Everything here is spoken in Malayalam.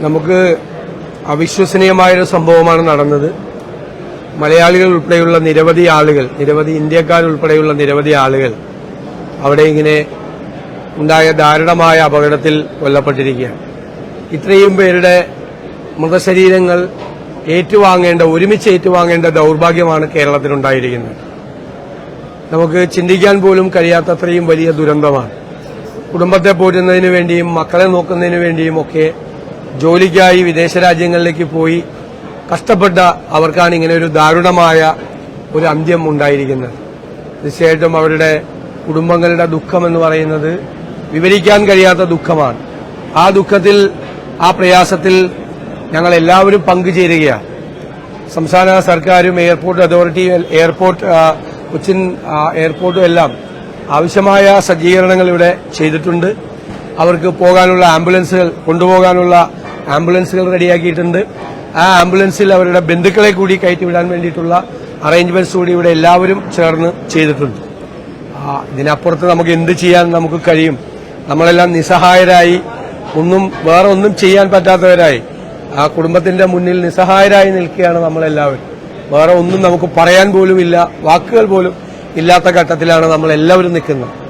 നമുക്ക് അവിശ്വസനീയമായൊരു സംഭവമാണ് നടന്നത്. മലയാളികൾ ഉൾപ്പെടെയുള്ള നിരവധി ആളുകൾ നിരവധി ഇന്ത്യക്കാരുൾപ്പെടെയുള്ള നിരവധി ആളുകൾ അവിടെ ഇങ്ങനെ ഉണ്ടായ ദാരുണമായ അപകടത്തിൽ കൊല്ലപ്പെട്ടിരിക്കുകയാണ്. ഇത്രയും പേരുടെ മൃതശരീരങ്ങൾ ഏറ്റുവാങ്ങേണ്ട ഒരുമിച്ച് ഏറ്റുവാങ്ങേണ്ട ദൗർഭാഗ്യമാണ് കേരളത്തിലുണ്ടായിരിക്കുന്നത്. നമുക്ക് ചിന്തിക്കാൻ പോലും കഴിയാത്തത്രയും വലിയ ദുരന്തമാണ്. കുടുംബത്തെ പോറ്റുന്നതിന് വേണ്ടിയും മക്കളെ നോക്കുന്നതിന് വേണ്ടിയും ഒക്കെ ജോലിക്കായി വിദേശ രാജ്യങ്ങളിലേക്ക് പോയി കഷ്ടപ്പെട്ട അവർക്കാണ് ഇങ്ങനെ ഒരു ദാരുണമായ ഒരു അന്ത്യം ഉണ്ടായിരിക്കുന്നത്. തീർച്ചയായിട്ടും അവരുടെ കുടുംബങ്ങളുടെ ദുഃഖം എന്ന് പറയുന്നത് വിവരിക്കാൻ കഴിയാത്ത ദുഃഖമാണ്. ആ ദുഃഖത്തിൽ ആ പ്രയാസത്തിൽ ഞങ്ങൾ എല്ലാവരും പങ്കുചേരുകയാണ്. സംസ്ഥാന സർക്കാരും എയർപോർട്ട് അതോറിറ്റിയും എയർപോർട്ട് കൊച്ചിൻ എയർപോർട്ടും എല്ലാം ആവശ്യമായ സജ്ജീകരണങ്ങൾ ഇവിടെ ചെയ്തിട്ടുണ്ട്. അവർക്ക് പോകാനുള്ള ആംബുലൻസുകൾ കൊണ്ടുപോകാനുള്ള ആംബുലൻസുകൾ റെഡിയാക്കിയിട്ടുണ്ട്. ആ ആംബുലൻസിൽ അവരുടെ ബന്ധുക്കളെ കൂടി കയറ്റിവിടാൻ വേണ്ടിയിട്ടുള്ള അറേഞ്ച്മെന്റ്സ് കൂടി ഇവിടെ എല്ലാവരും ചേർന്ന് ചെയ്തിട്ടുണ്ട്. ഇതിനപ്പുറത്ത് നമുക്ക് എന്ത് ചെയ്യാൻ നമുക്ക് കഴിയും? നമ്മളെല്ലാം നിസ്സഹായരായി. ഒന്നും വേറെ ഒന്നും ചെയ്യാൻ പറ്റാത്തവരായി. ആ കുടുംബത്തിന്റെ മുന്നിൽ നിസ്സഹായരായി നിൽക്കുകയാണ് നമ്മളെല്ലാവരും. വേറെ ഒന്നും നമുക്ക് പറയാൻ പോലും ഇല്ല. വാക്കുകൾ പോലും ഇല്ലാത്ത ഘട്ടത്തിലാണ് നമ്മൾ എല്ലാവരും നിൽക്കുന്നത്.